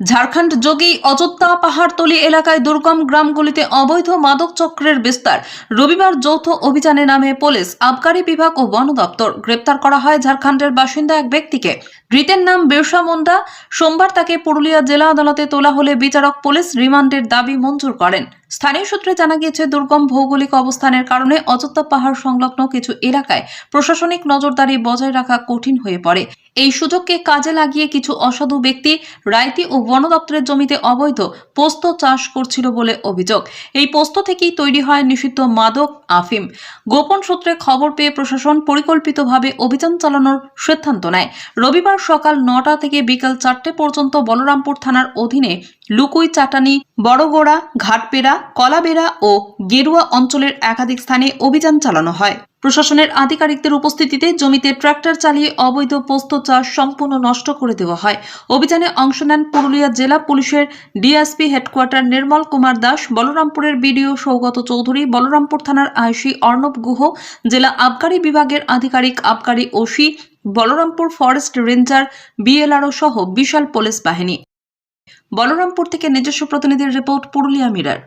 ঝাড়খণ্ড যোগী অযোধ্যা পাহাড়তলি এলাকায় দুর্গম গ্রামগুলিতে অবৈধ মাদক চক্রের বিস্তার। রবিবার যৌথ অভিযানে নামে পুলিশ, আবকারী বিভাগ ও বন দপ্তর গ্রেপ্তার করা হয় ঝাড়খণ্ডের বাসিন্দা এক ব্যক্তিকে। ধৃতের নাম বিরসা মুন্ডা। সোমবার তাকে পুরুলিয়া জেলা আদালতে তোলা হলে বিচারক পুলিশ রিমান্ডের দাবি মঞ্জুর করেন। স্থানীয় সূত্রে জানা গিয়েছে, দুর্গম ভৌগোলিক অবস্থানের কারণে অযোধ্যা পাহাড় সংলগ্ন কিছু এলাকায় প্রশাসনিক নজরদারি বজায় রাখা কঠিন হয়ে পড়ে। এই সুযোগকে কাজে লাগিয়ে কিছু অসাধু ব্যক্তি, রায়তি ও বন দপ্তরের জমিতে অবৈধ পোস্ত চাষ করছিল বলে অভিযোগ। এই পোস্ত থেকেই তৈরি হয় নিষিদ্ধ মাদক, আফিম। গোপন সূত্রে খবর পেয়ে প্রশাসন পরিকল্পিতভাবে অভিযান চালানোর সিদ্ধান্ত নেয়। রবিবার সকাল নটা থেকে বিকাল চারটে পর্যন্ত বলরামপুর থানার অধীনে লুকুই, চাটানি, বড়গোড়া, ঘাটপেড়া, কলাবেড়া ও গেরুয়া অঞ্চলের একাধিক স্থানে অভিযান চালানো হয়। প্রশাসনের আধিকারিকদের উপস্থিতিতে জমিতে ট্রাক্টর চালিয়ে অবৈধ পোস্ত চাষ সম্পূর্ণ নষ্ট করে দেওয়া হয়। অভিযানে অংশ নেন পুরুলিয়া জেলা পুলিশের ডিএসপি হেডকোয়ার্টার নির্মল কুমার দাস, বলরামপুরের বিডিও সৌগত চৌধুরী, বলরামপুর থানার আইসি অর্ণব গুহ, জেলা আবগারি বিভাগের আধিকারিক আবগারি OC, Balarampur forest ranger BLRO সহ বিশাল পুলিশ বাহিনী। বলরামপুর থেকে নিজস্ব প্রতিনিধির রিপোর্ট পুরুলিয়া মিরার।